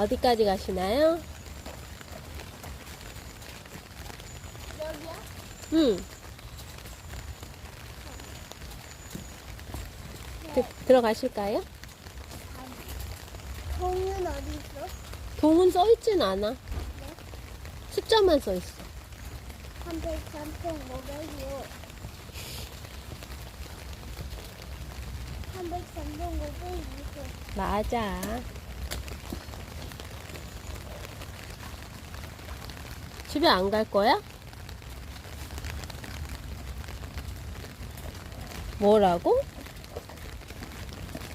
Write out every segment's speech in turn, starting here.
어디까지 가시나요? 여기야? 응. 네. 드, 들어가실까요? 동은 어디 있어? 동은 써있진 않아. 네. 숫자만 써있어. 303통 506 303통 506 맞아. 집에 안 갈 거야? 뭐라고?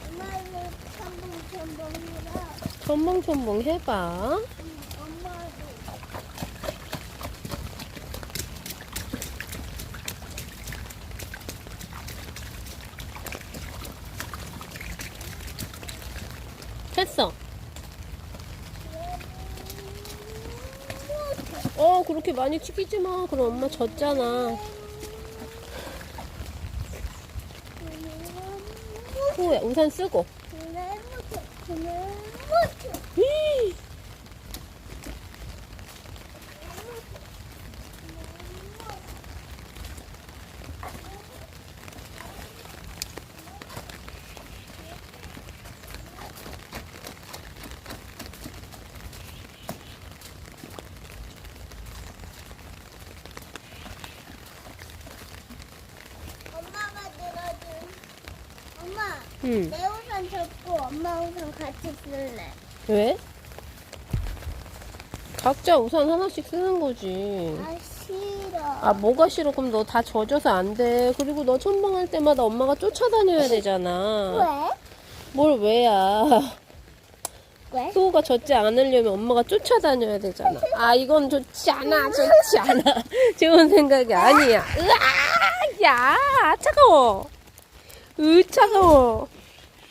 엄마 이거 첨벙첨벙이라 첨벙첨벙 해봐. 했어. 어, 그렇게 많이 튀기지 마. 그럼 엄마 졌잖아. 후에 우산 쓰고. 히! 엄마가 들어준 엄마 응. 내 우산 접고 엄마 우산 같이 쓸래 왜? 각자 우산 하나씩 쓰는 거지. 아 싫어 아, 뭐가 싫어? 그럼 너 다 젖어서 안 돼. 그리고 너 첨벙할 때마다 엄마가 쫓아다녀야 되잖아. 왜? 뭘 왜야? 왜? 소우가 젖지 않으려면 엄마가 쫓아다녀야 되잖아. 아, 이건 좋지 않아. 좋지 않아. 좋은 생각이 아니야. 으아! 야! 차가워. 으, 차가워.